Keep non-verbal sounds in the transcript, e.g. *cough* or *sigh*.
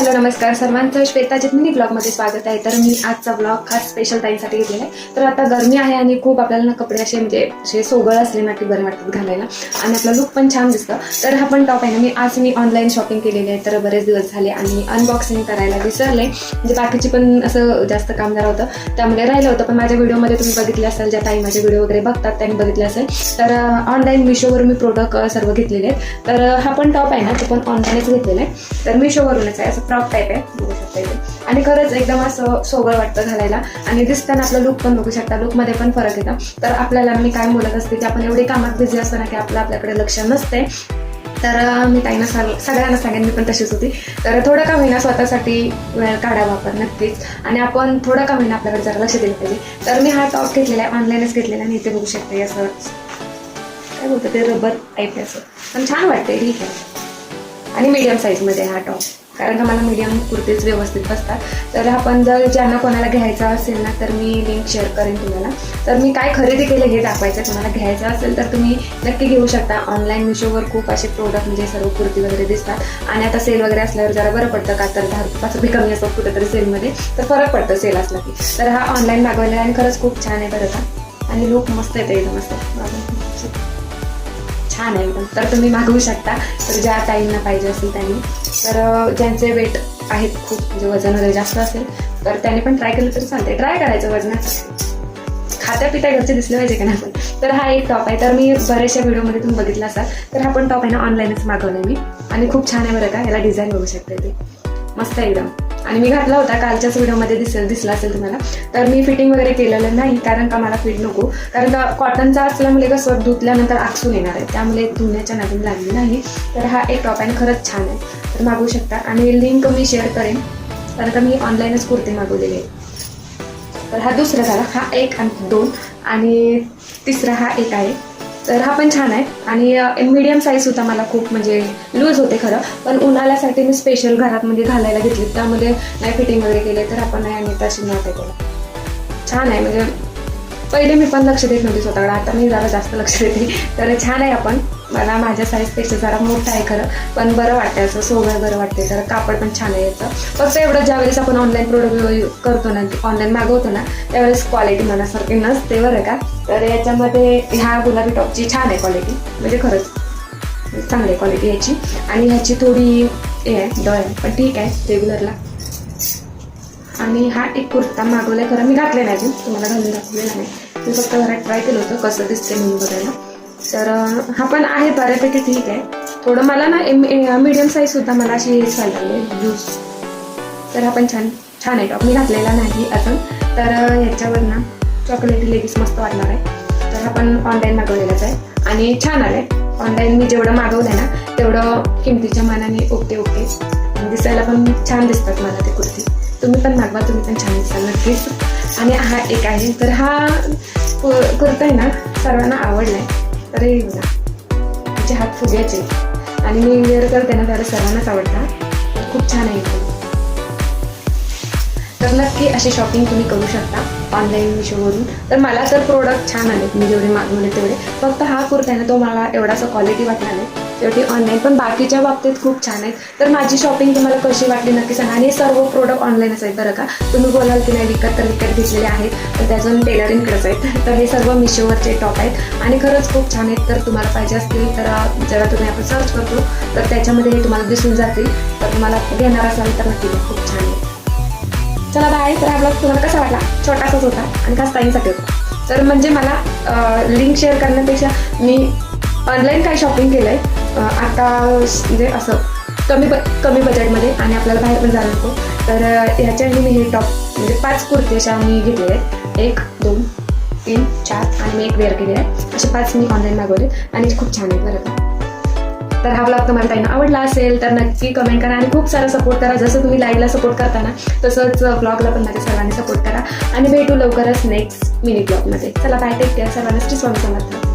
Hello नमस्कार सर्वांचं. श्वेता जितमिनी ब्लॉगमध्ये स्वागत आहे. तर मी आजचा ब्लॉग खास स्पेशल ताईंसाठी घेतलेला आहे. तर आता गरमी आहे आणि खूप आपल्याला ना कपडे असे म्हणजे असे सोगळ असले ना की बरे वाटतात घालायला. आणि आपला लुक पण छान दिसतं. तर हा पण टॉप आहे ना. मी आज मी ऑनलाईन शॉपिंग केलेली आहे. तर बरेच दिवस झाले आणि अनबॉक्सिंग करायला विसरले. म्हणजे बाकीची पण असं जास्त काम झालं होतं. त्यामुळे राहिलं होतं. पण माझ्या व्हिडिओमध्ये तुम्ही बघितले असाल ज्या ताई माझे व्हिडिओ वगैरे बघतात त्यांनी बघितले असेल. तर ऑनलाईन मिशोवर मी प्रोडक्ट सर्व घेतलेले आहेत. तर हा पण टॉप आहे ना. तो पण ऑनलाईनच घेतलेला आहे. तर मिशोवरूनच आहे. असं फ्रॉक टाईप आहे बघू शकता इथे. आणि खरंच एकदम असं सोगळ वाटतं घालायला. आणि दिसताना आपला लुक पण बघू शकता लुकमध्ये पण फरक येतो. तर आपल्याला मी काय बोलत असते की आपण एवढे कामात बिझी असतो ना की आपलं आपल्याकडे लक्ष नसते तर मी ताईंना सांग सगळ्यांना सांगेन मी पण तशीच होती. तर थोडं का होईना स्वतःसाठी वेळ काढावा आपण नक्कीच. आणि आपण थोडं का होईना आपल्याकडे जरा लक्ष दिलं पाहिजे. तर मी हा टॉप घेतलेला आहे ऑनलाईनच घेतलेला आणि इथे बघू शकते असं. काय बोलतं ते रबर टाईप आहे असं. पण छान वाटते ठीक आहे. आणि मीडियम साईजमध्ये हा टॉप कारण का मला मीडियम कुर्तीच व्यवस्थित बसतात. तर आपण जर ज्यांना कोणाला घ्यायचा असेल ना तर मी लिंक शेअर करेन तुम्हाला. तर मी काय खरेदी केलं हे दाखवायचं तुम्हाला घ्यायचं असेल तर तुम्ही नक्की घेऊ शकता. ऑनलाईन मिशोवर खूप असे प्रोडक्ट म्हणजे सर्व कुर्ती वगैरे दिसतात. आणि आता सेल वगैरे असल्यावर जरा बरं पडतं का? तर दहा रुपयाचं बी कमी असतात कुठेतरी सेलमध्ये तर फरक पडतं सेल असला की. तर हा ऑनलाईन मागवलेला आहे आणि खरंच खूप छान आहे बरं का. आणि लुक मस्त येते एकदम मस्त. छान आहे. एकदम तर तुम्ही मागवू शकता. तर ज्या ताईंना पाहिजे असेल त्यांनी. तर ज्यांचे वेट आहेत खूप म्हणजे वजन वगैरे जास्त असेल तर त्यांनी पण ट्राय केलं तरी चालते ट्राय करायचं वजनाचं खात्या पित्या घरचे दिसले पाहिजे का नाही तर हा एक टॉप आहे. तर मी बऱ्याचशा व्हिडिओमध्ये तुम्ही बघितला असाल. तर हा पण टॉप आहे ना ऑनलाईनच मागवला मी. आणि खूप छान आहे बरं का याला डिझाईन बघू शकते ते मस्त एकदम. आणि मी घातला होता कालच्याच व्हिडिओमध्ये दिसेल दिसला असेल तुम्हाला. तर मी फिटिंग वगैरे केलेलं नाही कारण का मला फिट नको. कारण का कॉटनचा असल्यामुळे कसं धुतल्यानंतर आकसून येणार आहे. त्यामुळे धुण्याच्या नादून लागली नाही. तर हा एक टॉप आहे खरंच छान आहे. तर मागवू शकता. आणि लिंक मी शेअर करेन. कारण का मी ऑनलाईनच कुर्ती मागवलेले आहे. तर हा दुसरा झाला. हा एक आणि दोन. आणि तिसरा हा एक आहे. तर हा पण छान आहे. आणि मीडियम साईज होता मला खूप म्हणजे लूज होते खरं. पण उन्हाळ्यासाठी मी स्पेशल घरात म्हणजे घालायला घेतली. त्यामध्ये नाही फिटिंग वगैरे केले तर आपण नाही आणि तशी नाही केलं छान आहे. म्हणजे पहिले मी पण लक्ष देत नव्हते स्वतःकडे. आता मी जरा जास्त लक्ष देते. तर छान आहे आपण. मला माझ्या साईजपेक्षा जरा मोठं आहे खरं. पण बरं वाटतं असं. सोबत बरं वाटते तर कापड पण छान आहे याचं. फक्त एवढं ज्यावेळेस आपण ऑनलाईन प्रोडक्ट करतो ना ऑनलाईन मागवतो ना त्यावेळेस क्वालिटी मनासारखी नसते बरं का? तर याच्यामध्ये ह्या गुलाबी टॉपची छान आहे क्वालिटी म्हणजे खरंच चांगली क्वालिटी याची. आणि ह्याची थोडी हे आहे डळ पण ठीक आहे रेग्युलरला आणि हा एक कुर्ता मागवलाय. खरं मी घातले नाही अजून. तुम्हाला घालून दाखवलेला नाही. मी फक्त घरात ट्राय केलं होतं. कसं दिसते म्हणून बघायला. तर हा पण आहे बऱ्यापैकी ठीक आहे. थोडं मला ना मीडियम साईज सुद्धा मला अशी हेच व्हायला लागले तर हा पण छान छान आहे टॉप मी घातलेला नाही अजून. तर ह्याच्यावर ना चॉकलेटी लेगीस मस्त वाटणार आहे. तर हा पण ऑनलाईन मागवलेलाच आहे. आणि छान आलं आहे ऑनलाईन मी जेवढं मागवलं आहे ना तेवढं किमतीच्या मानाने ओके ओके. दिसायला पण छान दिसतात मला ते कुर्ती. तुम्ही पण मागवा तुम्ही पण छान दिसाल नक्कीच. आणि हा एक आहे तर हा कुर्ता आहे ना सर्वांना आवडला आहे तर येऊ ना त्याचे हात फुग्याचे आणि मी वेअर करते ना त्याला सर्वांनाच आवडता तर खूप छान आहे तर नक्की अशी शॉपिंग तुम्ही करू शकता ऑनलाईन मिशोवरून. तर मला तर प्रोडक्ट छान आले मी जेवढे मागवले तेवढे. फक्त हा कुर्ता आहे ना तो मला एवढासा क्वालिटी वाटला नाही. शेवटी ऑनलाईन पण बाकीच्या बाबतीत खूप छान आहेत. तर माझी शॉपिंग तुम्हाला कशी वाटली नक्की सांगा. आणि हे सर्व प्रोडक्ट ऑनलाईनच आहेत बरं का. तुम्ही बोलाल की नाही विकत तर विकत घेतलेले आहेत. तर त्यातून टेलरिंगकडेच आहेत. *laughs* तर हे सर्व मिशोवरचे टॉप आहेत. आणि खरंच खूप छान आहेत. तर तुम्हाला पाहिजे असतील तर जरा जेव्हा तुम्ही आपण सर्च करतो. तर त्याच्यामध्ये हे तुम्हाला दिसून जातील. तर तुम्हाला घेणार असाल तर नक्की खूप छान आहे. चला बाय तर हा ब्लॉग तुम्हाला कसा वाटला? छोटासाच होता आणि खास टाईमसाठी होता. तर म्हणजे मला लिंक शेअर करण्यापेक्षा मी ऑनलाईन काय शॉपिंग केलं आहे आता म्हणजे असं कमी ब कमी बजेटमध्ये आणि आपल्याला बाहेर पण जायला नको. तर ह्याच्याही मी हे टॉप म्हणजे पाच कुर्ती अशा मी घेतलेले आहेत. एक दोन तीन चार आणि मी एक वेअर केलेले आहे. असे पाच मी ऑनलाईन मागवले आणि खूप छान आहेत बरं का. तर हा ब्लॉग तुम्हाला ताईंना आवडला असेल तर नक्की कमेंट करा आणि खूप सारा सपोर्ट करा. जसं तुम्ही लाईव्हला सपोर्ट करता ना तसंच ब्लॉगला पण माझ्या सर्वांनी सपोर्ट करा. आणि भेटू लवकरच नेक्स्ट मिनी ब्लॉगमध्ये चला बाय टेक केअर सर्वांना श्री स्वामी समर्थ.